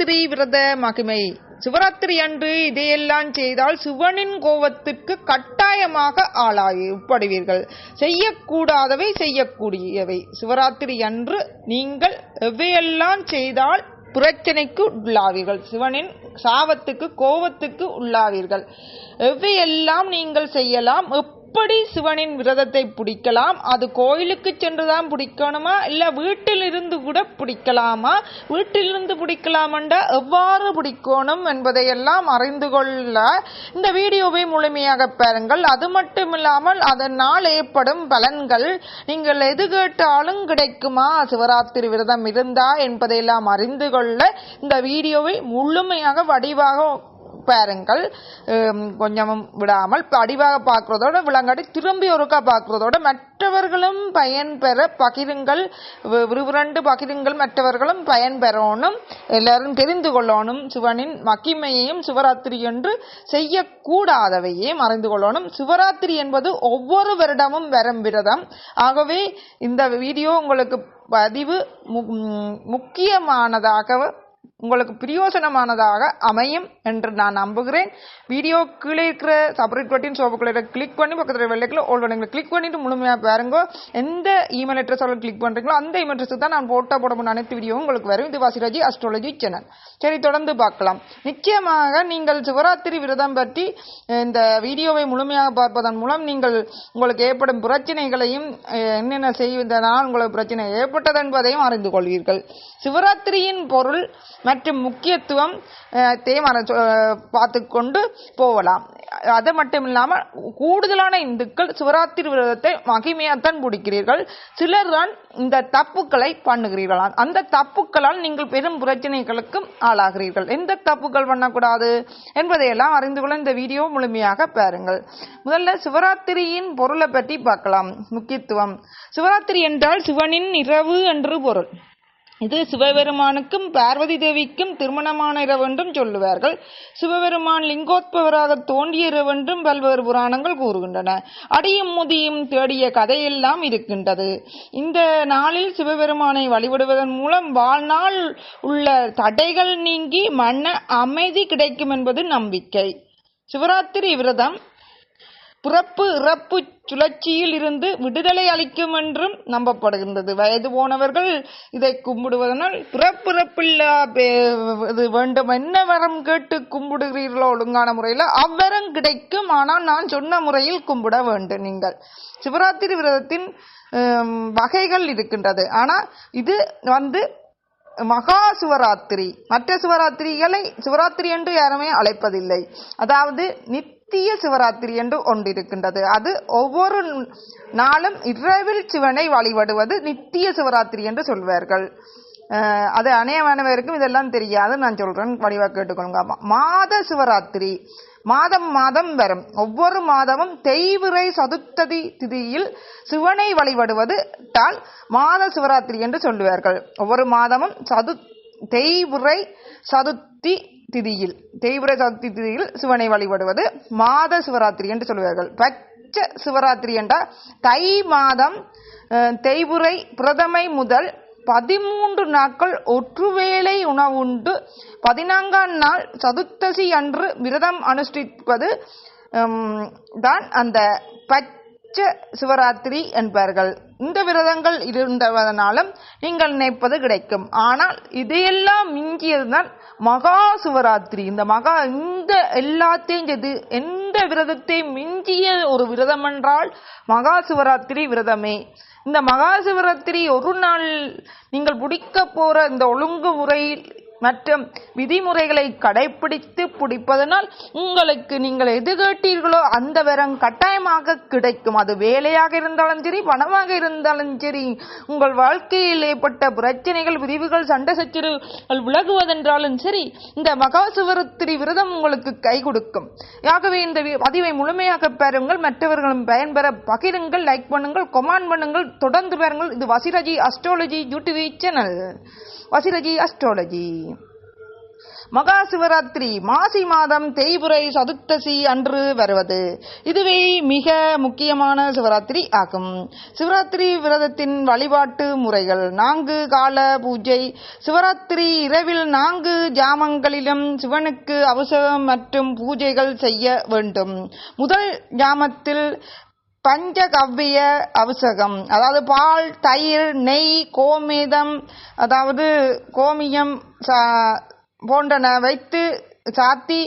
சிவராத்திரி விரத மகிமை. சிவராத்திரி அன்று இதையெல்லாம் செய்தால் சிவனின் கோபத்திற்கு கட்டாயமாக ஆளாயப்படுவீர்கள் செய்யக்கூடாதவை செய்யக்கூடியவை. சிவராத்திரி அன்று நீங்கள் எவையெல்லாம் செய்தால் பிரச்சனைக்கு உள்ளாவீர்கள். சிவனின் சாபத்துக்கு கோபத்துக்கு உள்ளாவீர்கள். எவையெல்லாம் நீங்கள் செய்யலாம் எப்படி சிவனின் விரதத்தை பிடிக்கலாம்? அது கோயிலுக்கு சென்று தான் பிடிக்கணுமா? இல்லை வீட்டிலிருந்து கூட பிடிக்கலாமா? வீட்டிலிருந்து பிடிக்கலாமண்டா எவ்வாறு பிடிக்கணும் என்பதையெல்லாம் அறிந்து கொள்ள இந்த வீடியோவை முழுமையாக பாருங்கள். அது மட்டும் இல்லாமல் அதனால் ஏற்படும் பலன்கள் நீங்கள் எது கேட்டாலும் கிடைக்குமா? சிவராத்திரி விரதம் இருந்தா என்பதையெல்லாம் அறிந்து கொள்ள இந்த வீடியோவை முழுமையாக வடிவாக பாருங்கள் கொஞ்சமும் விடாமல் அடிவாக பார்க்குறதோட விலங்காடி திரும்பி ஒருக்கா பார்க்குறதோட மற்றவர்களும் பயன்பெற பகிருங்கள் விறுவிரண்டு பகிருங்கள் மற்றவர்களும் பயன்பெறணும் எல்லாரும் தெரிந்து கொள்ளணும் சிவனின் மகிமையையும் சிவராத்திரி என்று செய்யக்கூடாதவையும் அறிந்து கொள்ளணும். சிவராத்திரி என்பது ஒவ்வொரு வருடமும் வரும் விரதம். ஆகவே இந்த வீடியோ உங்களுக்கு பதிவு மு- முக்கியமானதாக உங்களுக்கு பிரயோசனமானதாக அமையும் என்று நான் நம்புகிறேன். வீடியோ கீழே இருக்கிற சப்ரேட் பட்டின் சோப்புக்குள்ள கிளிக் பண்ணி பக்கத்தில் வெள்ளைக்குள்ள ஓல் பண்ணுங்க கிளிக் பண்ணிட்டு முழுமையாக பாருங்க. எந்த இமெயில் அட்ரஸோட கிளிக் பண்ணுறீங்களோ அந்த இமெயில் அட்ரஸ் தான் நான் போட்டோ போட முடியும் அனைத்து வீடியோவும் உங்களுக்கு வரும். இது வாசிராஜி அஸ்ட்ராலஜி சேனல் சரி தொடர்ந்து பார்க்கலாம். நிச்சயமாக நீங்கள் சிவராத்திரி விரதம் பற்றி இந்த வீடியோவை முழுமையாக பார்ப்பதன் மூலம் நீங்கள் உங்களுக்கு ஏற்படும் பிரச்சனைகளையும் என்னென்ன செய்வதனால் உங்களுக்கு பிரச்சனை ஏற்பட்டது என்பதையும் அறிந்து கொள்வீர்கள். சிவராத்திரியின் பொருள் மற்றும் முக்கியத்துவம் பார்த்து கொண்டு போகலாம் அது மட்டும் இல்லாமல் கூடுதலான இந்துக்கள் சிவராத்திரி விரதத்தை மகிமையாகத்தான் பிடிக்கிறீர்கள் சிலர் தான் இந்த தப்புக்களை பண்ணுகிறீர்களாம் அந்த தப்புக்களால் நீங்கள் பெரும் பிரச்சனைகளுக்கும் ஆளாகிறீர்கள். எந்த தப்புக்கள் பண்ணக்கூடாது என்பதையெல்லாம் அறிந்து கொள்ள இந்த வீடியோ முழுமையாக பாருங்கள். முதல்ல சிவராத்திரியின் பொருளை பற்றி பார்க்கலாம். முக்கியத்துவம். சிவராத்திரி என்றால் சிவனின் இரவு என்று பொருள். இது சிவபெருமானுக்கும் பார்வதி தேவிக்கும் திருமணமான இரவென்றும் சொல்லுவார்கள். சிவபெருமான் லிங்கோத்பவராக தோன்றிய இரவென்றும் பல்வேறு புராணங்கள் கூறுகின்றன. அடியும் முதியும் தேடிய கதையெல்லாம் இருக்கின்றது. இந்த நாளில் சிவபெருமானை வழிபடுவதன் மூலம் வாழ்நாள் உள்ள தடைகள் நீங்கி மன அமைதி கிடைக்கும் என்பது நம்பிக்கை. சிவராத்திரி விரதம் பிறப்பு இறப்பு சுழற்சியில் இருந்து விடுதலை அளிக்கும் என்றும் நம்பப்படுகின்றது. வயது போனவர்கள் இதை கும்பிடுவதனால் பிறப்பிறப்பில்லா இது வேண்டும் என்ன வரம் கேட்டு கும்பிடுகிறீர்களோ ஒழுங்கான முறையில் அவ்வரம் கிடைக்கும். ஆனால் நான் சொன்ன முறையில் கும்பிட வேண்டும் நீங்கள். சிவராத்திரி விரதத்தின் வகைகள் இருக்கின்றது. ஆனால் இது வந்து மகா சிவராத்திரி. மற்ற சிவராத்திரிகளை சிவராத்திரி என்று யாருமே அழைப்பதில்லை. அதாவது நித் நித்திய சிவராத்திரி என்று ஒன்று இருக்கின்றது அது ஒவ்வொரு நாளும் இரவில் சிவனை வழிபடுவது நித்திய சிவராத்திரி என்று சொல்வார்கள். அது அநேகமானவருக்கும் இதெல்லாம் தெரியாது. நான் சொல்கிறேன் வடிவாக கேட்டுக்கொள்ளுங்க. மாத சிவராத்திரி மாதம் மாதம் வரும். ஒவ்வொரு மாதமும் தெய்விரை சதுர்த்ததி திதியில் சிவனை வழிபடுவது தால் மாத சிவராத்திரி என்று சொல்லுவார்கள். ஒவ்வொரு மாதமும் சது தேய்விரை சதுர்த்தி திதியில் தேய்விரை சதுர்த்தி திதியில் சிவனை வழிபடுவது மாத சிவராத்திரி என்று சொல்லுவார்கள். பச்ச சிவராத்திரி என்றால் தை மாதம் தெய்புரை தேய்புரை பிரதமை முதல் பதிமூன்று நாட்கள் ஒற்றுவேளை உணவுண்டு. பதினான்காம் நாள் சதுர்த்தசி அன்று விரதம் அனுஷ்டிப்பது தான் அந்த உச்ச சிவராத்திரி என்பார்கள். இந்த விரதங்கள் இருந்ததனாலும் நீங்கள் நினைப்பது கிடைக்கும். ஆனால் இதையெல்லாம் மிஞ்சியதுதான் மகா சிவராத்திரி. இந்த மகா இந்த எல்லாத்தையும் செய்து எந்த விரதத்தையும் மிஞ்சிய ஒரு விரதம் என்றால் மகா சிவராத்திரி விரதமே. இந்த மகா சிவராத்திரி ஒரு நாள் நீங்கள் பிடிக்க போற இந்த ஒழுங்குமுறை மற்றும் விதிமுறைகளை கடைபிடித்து பிடிப்பதனால் உங்களுக்கு நீங்கள் எது கேட்டீர்களோ அந்த வரம் கட்டாயமாக கிடைக்கும். அது வேலையாக இருந்தாலும் சரி பணமாக இருந்தாலும் சரி உங்கள் வாழ்க்கையில் ஏற்பட்ட பிரச்சனைகள் விரிவுகள் சண்டை சச்சரவுகள் விலகுவதென்றாலும் சரி இந்த மகாசிவரத்திரி விரதம் உங்களுக்கு கை கொடுக்கும். ஆகவே இந்த வி- பதிவை முழுமையாக பெறுங்கள். மற்றவர்களும் பயன்பெற பகிருங்கள் லைக் பண்ணுங்கள் கொமெண்ட் பண்ணுங்கள். தொடர்ந்து பாருங்கள். இது Vasiraji astrology YouTube channel Vasiraji astrology Maha Shivratri Masi மாதம் தேய்புரை சதுர்த்தசி அன்று வருவது. இதுவே மிக முக்கியமான சிவராத்திரி ஆகும். சிவராத்திரி விரதத்தின் வழிபாட்டு முறைகள் நான்கு கால பூஜை. சிவராத்திரி இரவில் நான்கு ஜாமங்களிலும் சிவனுக்கு அவசரம் மற்றும் பூஜைகள் செய்ய வேண்டும். முதல் ஜாமத்தில் பஞ்சகவ்விய அவசகம் அதாவது பால் தயிர் நெய் கோமிதம் அதாவது கோமியம் சா- போன்றன வைத்து சாத்தி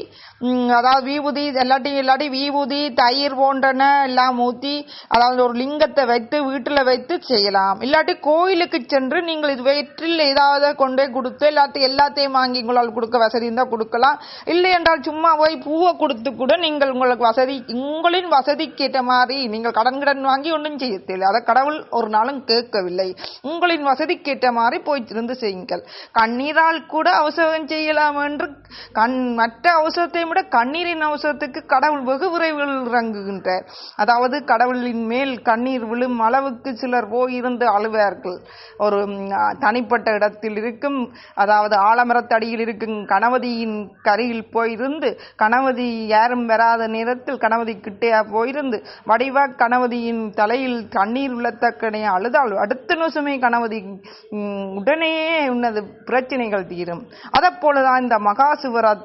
அதாவது வீபூதி இல்லாட்டி இல்லாட்டி வீபூதி தயிர் போன்றன எல்லாம் ஊற்றி அதாவது ஒரு லிங்கத்தை வைத்து வீட்டில் வைத்து செய்யலாம். இல்லாட்டி கோயிலுக்கு சென்று நீங்கள் இது வயிற்றில் ஏதாவது கொண்டே கொடுத்து எல்லாத்தையும் எல்லாத்தையும் வாங்கி உங்களால் கொடுக்க வசதி இருந்தால் கொடுக்கலாம். இல்லை என்றால் சும்மா போய் பூவை கொடுத்து கூட நீங்கள் உங்களுக்கு வசதி உங்களின் வசதிக்கேற்ற மாதிரி நீங்கள் கடன் கடன் வாங்கி ஒன்றும் செய்ய தேவையில்லை அதை கடவுள் ஒரு நாளும் கேட்கவில்லை. உங்களின் வசதிக்கேற்ற மாதிரி போய் இருந்து செய்யுங்கள். கண்ணீரால் கூட அவசரம் செய்யலாம் என்று கண் மற்ற அவசரத்தை விட கண்ணீரின் அவசரத்துக்கு கடவுள் வெகு விரைவில் இறங்குகின்றார். அதாவது கடவுளின் மேல் கண்ணீர் விழும் அளவுக்கு சிலர் போயிருந்து அழுவார்கள். ஒரு தனிப்பட்ட இடத்தில் இருக்கும் அதாவது ஆலமரத்தடியில் இருக்கும் கணவதியின் கரையில் போயிருந்து கணவதி யாரும் வராத நேரத்தில் கணவதி கிட்டே போயிருந்து வடிவா கணவதியின் தலையில் கண்ணீர் உள்ளத்தக்கனே அழுதால் அடுத்த நிமிஷமே கணவதி உடனே உன்னது பிரச்சனைகள் தீரும். அதைப்போலதான் இந்த மகா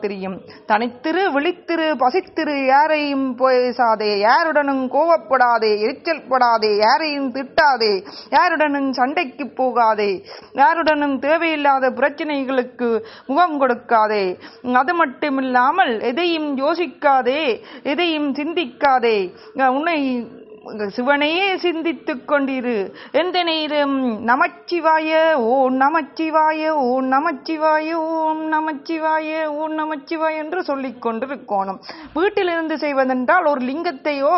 சிவராத்திரியும் தனித்திரு விழித்திரு பசித்திரு யாரையும் பேசாதே. யாருடனும் கோவப்படாதே எரிச்சல் படாதே யாரையும் திட்டாதே. யாருடனும் சண்டைக்கு போகாதே. யாருடனும் தேவையில்லாத பிரச்சனைகளுக்கு முகம் கொடுக்காதே. அது மட்டுமில்லாமல் எதையும் யோசிக்காதே. எதையும் சிந்திக்காதே. உன்னை சிவனையே சிந்தித்துக் கொண்டிரு. எந்த நேரம் நமச்சிவாய ஓம் நமச்சிவாய ஓம் நமச்சிவாய ஓம் நமச்சிவாய ஓம் நமச்சிவாய என்று சொல்லிக் கொண்டிருக்கோணும். வீட்டிலிருந்து செய்வதென்றால் ஒரு லிங்கத்தையோ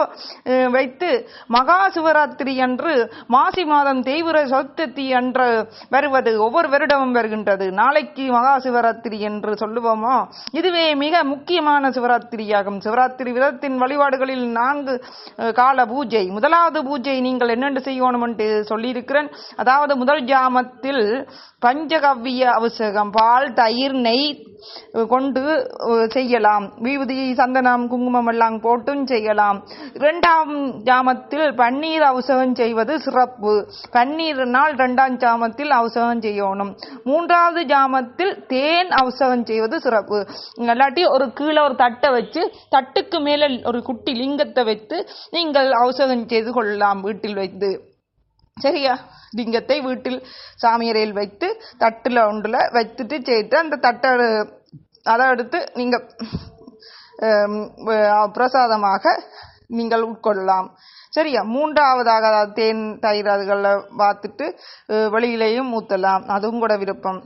வைத்து மகா சிவராத்திரி அன்று மாசி மாதம் தெய்வர சதுர்த்தி அன்று வருவது ஒவ்வொரு வருடமும் வருகின்றது. நாளைக்கு மகா சிவராத்திரி என்று சொல்லுவோமோ? இதுவே மிக முக்கியமான சிவராத்திரியாகும். சிவராத்திரி விரதத்தின் வழிபாடுகளில் நான்கு கால பூஜை முதலாவது பூஜை நீங்கள் என்னென்று செய்யணும் சொல்லியிருக்கிறேன். அதாவது முதல் ஜாமத்தில் பஞ்சகவ்விய அவசகம் பால் தயிர் நெய் கொண்டு செய்யலாம். விபூதி சந்தனம் குங்குமம் எல்லாம் போட்டும் செய்யலாம். இரண்டாம் ஜாமத்தில் பன்னீர் அவசகம் செய்வது சிறப்பு. பன்னீர் நாள் இரண்டாம் ஜாமத்தில் அவசகம் செய்யணும். மூன்றாவது ஜாமத்தில் தேன் அவசகம் செய்வது சிறப்பு. இல்லாட்டி ஒரு கீழே ஒரு தட்டை வச்சு தட்டுக்கு மேலே ஒரு குட்டி லிங்கத்தை வைத்து நீங்கள் அவசகம் செய்து கொள்ளலாம் வீட்டில் வைத்து. சரியா? லிங்கத்தை வீட்டில் சாமியறையில் வைத்து தட்டில் ஒன்றில் வைத்துட்டு செய்து அந்த தட்டை அதை எடுத்து நீங்கள் பிரசாதமாக நீங்கள் உட்கொள்ளலாம். சரியா? மூன்றாவதாக அதாவது தேன் தயிர் அதுகளை பார்த்துட்டு வெளியிலேயும் ஊற்றலாம் அதுவும் கூட விருப்பம்.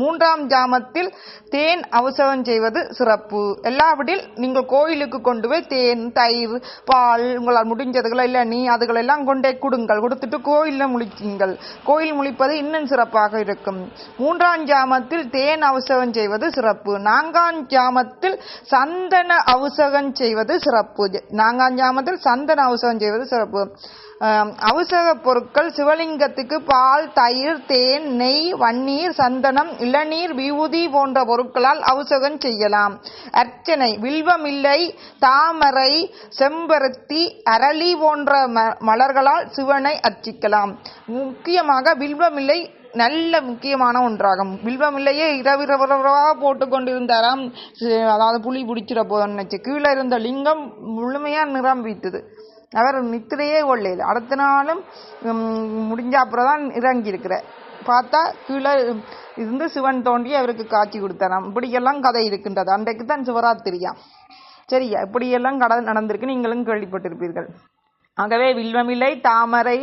மூன்றாம் ஜாமத்தில் தேன் அவசரம் செய்வது சிறப்பு. எல்லாவிடில் நீங்கள் கோயிலுக்கு கொண்டு போய் தேன் தயிர் பால் உங்களால் முடிஞ்சதுகளை இல்லை நீ அதுகளெல்லாம் கொண்டே கொடுங்கள். கொடுத்துட்டு கோயிலில் முழிக்குங்கள். கோயில் முழிப்பது இன்னும் சிறப்பாக இருக்கும். மூன்றாம் ஜாமத்தில் தேன் அவசரம் செய்வது சிறப்பு. நான்காம் ஜாமத்தில் சந்தன அவசகம் செய்வது சிறப்பு. நான்காம் ஜாமத்தில் சந்தன அவசகம் செய்வது சிறப்பு. அவசர பொருட்கள் சிவலிங்கத்துக்கு பால் தயிர் தேன் நெய் வன்னீர் சந்தனம் இளநீர் விபூதி போன்ற பொருட்களால் அவசகம் செய்யலாம். அர்ச்சனை வில்வமில்லை தாமரை செம்பருத்தி அரளி போன்ற ம- மலர்களால் சிவனை அர்ச்சிக்கலாம். முக்கியமாக வில்வமில்லை நல்ல முக்கியமான ஒன்றாகும். வில்வமில்லையே இரவிரவரவராக போட்டு கொண்டிருந்தாராம். அதாவது புலி பிடிச்சிட போதும்னு நினைச்சு. கீழே இருந்த லிங்கம் முழுமையாக நிரம்பித்தது அவர் நித்திரையே கொள்ளையில் அடுத்த நாளும் முடிஞ்ச அப்புறம் தான் இறங்கி பார்த்தா கீழே இருந்து சிவன் தோண்டி அவருக்கு காட்சி கொடுத்தாராம். இப்படியெல்லாம் கதை இருக்கின்றது. அன்றைக்கு தான் சிவராத்திரியாம் சரியா? இப்படியெல்லாம் கதை நடந்திருக்கு. நீங்களும் கேள்விப்பட்டிருப்பீர்கள். ஆகவே வில்வமில்லை தாமரை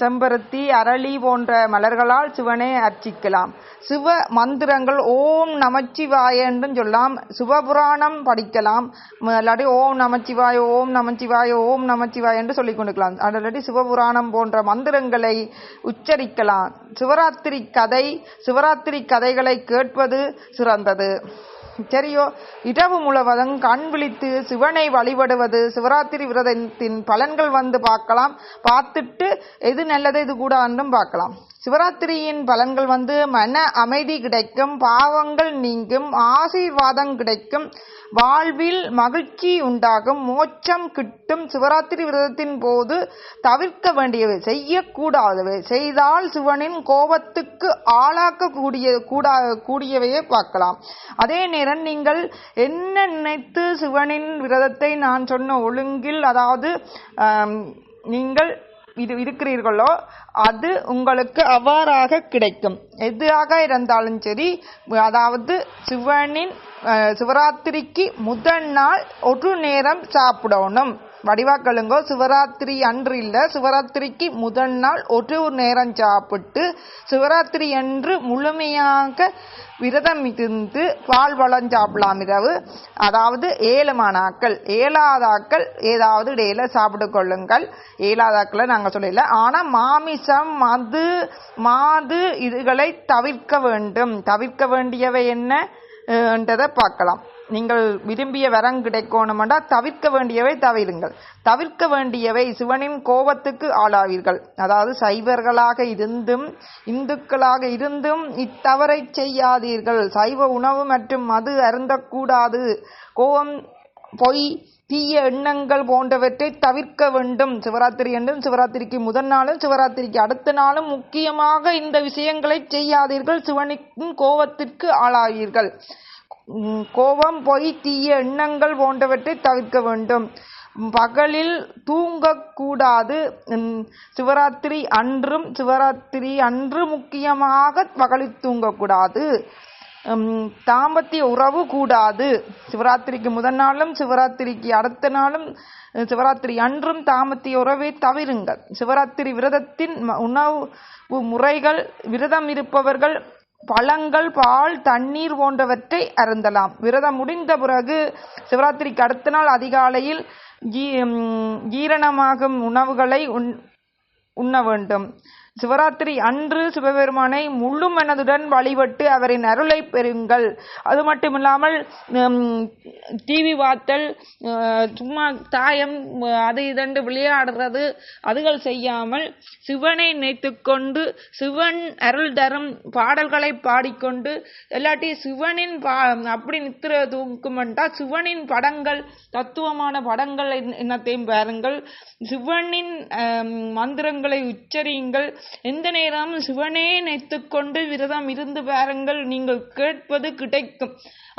செம்பருத்தி அரளி போன்ற மலர்களால் சிவனை அர்ச்சிக்கலாம். சிவ மந்திரங்கள் ஓம் நமச்சிவாய என்றும் சொல்லலாம் சிவபுராணம் படிக்கலாம். இல்லாட்டி ஓம் நமச்சிவாய ஓம் நமச்சிவாய ஓம் நமச்சிவாய என்று சொல்லிக் கொண்டிருக்கலாம் இல்லாட்டி சிவபுராணம் போன்ற மந்திரங்களை உச்சரிக்கலாம். சிவராத்திரி கதை சிவராத்திரி கதைகளை கேட்பது சிறந்தது. சரியோ இரவு முழுவதும் கண் விழித்து சிவனை வழிபடுவது சிவராத்திரி விரதத்தின் பலன்கள் வந்து பார்க்கலாம். பார்த்துட்டு எது நல்லது இது கூட என்றும் பார்க்கலாம். சிவராத்திரியின் பலன்கள் வந்து மன அமைதி கிடைக்கும் பாவங்கள் நீங்கும் ஆசீர்வாதம் கிடைக்கும். வாழ்வில் மகிழ்ச்சி உண்டாகும் மோட்சம் கிட்டும் சிவராத்திரி விரதத்தின் போது தவிர்க்க வேண்டியவை செய்யக்கூடாதவை. செய்தால் சிவனின் கோபத்துக்கு ஆளாக்கக்கூடிய கூடா கூடியவையை பார்க்கலாம். அதே நேரம் நீங்கள் என்ன நினைத்து சிவனின் விரதத்தை நான் சொன்ன ஒழுங்கில் அதாவது நீங்கள் இது இருக்கிறீர்களோ அது உங்களுக்கு அவ்வாறாக கிடைக்கும். எதுவாக இருந்தாலும் சரி அதாவது சிவனின் சிவராத்திரிக்கு முதல் நாள் ஒரு நேரம் சாப்பிடணும். வடிவாக்களுங்கோ சிவராத்திரி அன்று இல்லை சிவராத்திரிக்கு முதல் நாள் ஒரு நேரம் சாப்பிட்டு சிவராத்திரி அன்று முழுமையாக விரதம் இருந்து பால் பழம் சாப்பிடலாம். இரவு அதாவது ஏழு மாணாக்கள் ஏழாதாக்கள் ஏதாவது இடையில சாப்பிட்டு கொள்ளுங்கள். ஏழாதாக்களை நாங்கள் சொல்லல. ஆனால் மாமிசம் மது மாது இதுகளை தவிர்க்க வேண்டும். தவிர்க்க வேண்டியவை என்ன? என்றதை பார்க்கலாம். நீங்கள் விரும்பிய வரம் கிடைக்கணுமெண்டா தவிர்க்க வேண்டியவை தவிருங்கள். தவிர்க்க வேண்டியவை சிவனின் கோபத்துக்கு ஆளாவீர்கள். அதாவது சைவர்களாக இருந்தும் இந்துக்களாக இருந்தும் இத்தவறை செய்யாதீர்கள். சைவ உணவு மற்றும் மது அருந்தக்கூடாது. கோபம் பொய் தீய எண்ணங்கள் போன்றவற்றை தவிர்க்க வேண்டும். சிவராத்திரி என்றும் சிவராத்திரிக்கு முதல் நாளும் சிவராத்திரிக்கு அடுத்த நாளும் முக்கியமாக இந்த விஷயங்களை செய்யாதீர்கள். சிவனின் கோபத்திற்கு ஆளாவீர்கள். கோபம் பொய் தீய எண்ணங்கள் போன்றவற்றை தவிர்க்க வேண்டும். பகலில் தூங்கக்கூடாது. சிவராத்திரி அன்றும் சிவராத்திரி அன்று முக்கியமாக பகலில் தூங்கக்கூடாது. தாம்பத்திய உறவு கூடாது. சிவராத்திரிக்கு முதல் நாளும் சிவராத்திரிக்கு அடுத்த நாளும் சிவராத்திரி அன்றும் தாமத்திய உறவை தவிருங்கள். சிவராத்திரி விரதத்தின் ம- உணவு முறைகள் விரதம் இருப்பவர்கள் பழங்கள் பால் தண்ணீர் போன்றவற்றை அருந்தலாம். விரதம் முடிந்த பிறகு சிவராத்திரிக்கு அடுத்த நாள் அதிகாலையில் ஜீ ஜீரணமாகும் உணவுகளை உண் உண்ண வேண்டும். சிவராத்திரி அன்று சிவபெருமானை முழு மனதுடன் வழிபட்டு அவரின் அருளை பெறுங்கள். அது மட்டுமில்லாமல் டிவி பார்த்தல் சும்மா தாயம் அது இதண்டு விளையாடுறது அதுகள் செய்யாமல் சிவனை நினைத்துக்கொண்டு சிவன் அருள் தரும் பாடல்களை பாடிக்கொண்டு இல்லாட்டி சிவனின் பா அப்படி நித்திர தூக்குமெண்டா சிவனின் படங்கள் தத்துவமான படங்கள் என்னத்தையும் பாருங்கள். சிவனின் மந்திரங்களை உச்சரியுங்கள். எந்த நேரம் சிவனே நினைத்துக்கொண்டு விரதம் இருந்து பாருங்கள் நீங்கள் கேட்பது கிடைக்கும்.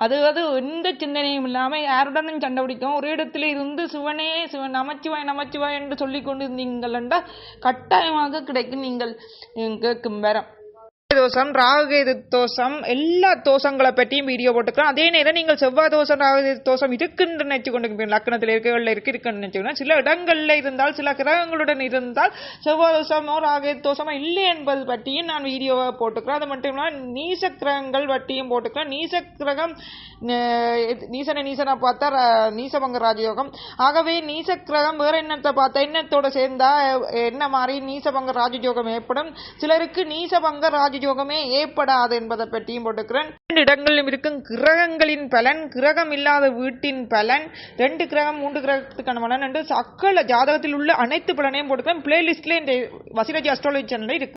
அதாவது எந்த சிந்தனையும் இல்லாமல் யாருடனும் சண்டை பிடிக்கும் ஒரு இடத்துல இருந்து சிவனே சிவன் நமச்சிவாய் நமச்சிவாய் என்று சொல்லிக் கொண்டு இருந்தீங்கள் என்றால் கட்டாயமாக கிடைக்கும் நீங்கள் கேட்கும் வரம். தோஷம் ராகுகேது தோஷம் எல்லா தோஷங்களை பற்றியும் வீடியோ போட்டுக்கலாம் அதே நேரம் நீங்கள் செவ்வாய் தோஷம் ராகுகேது தோஷம் இருக்குன்னு நினைச்சு கொண்டு லக்கணத்தில் இருக்கல இருக்கு இருக்குன்னு நினைச்சுக்கணும் சில இடங்கள்ல இருந்தால் சில கிரகங்களுடன் இருந்தால் செவ்வாய் தோஷமோ ராகுகேது தோஷமோ இல்லை என்பது பற்றியும் நான் வீடியோவை போட்டுக்கிறேன் அது மட்டும் இல்லாமல் நீச கிரகங்கள் பற்றியும் போட்டுக்கிறேன் நீச கிரகம் நீசனை நீசனை பார்த்தா நீசபங்க ராஜயோகம். ஆகவே நீச கிரகம் வேற என்னத்தை பார்த்தா என்னத்தோட சேர்ந்தா என்ன மாதிரி நீசபங்க ராஜயோகம் ஏற்படும். சிலருக்கு நீசபங்க ராஜயோகம் ஏற்படாது என்பதை பற்றியும் போட்டுக்கிறேன். ரெண்டு இடங்களிலும் இருக்கும் கிரகங்களின் பலன் கிரகம் இல்லாத வீட்டின் பலன் ரெண்டு கிரகம் மூன்று கிரகத்துக்கான பலன் என்று சக்கல ஜாதகத்தில் உள்ள அனைத்து பலனையும் போட்டுக்கிறேன். பிளேலிஸ்ட்ல இந்த வசிரஜி அஸ்ட்ராலஜி சேனல்ல இருக்கு.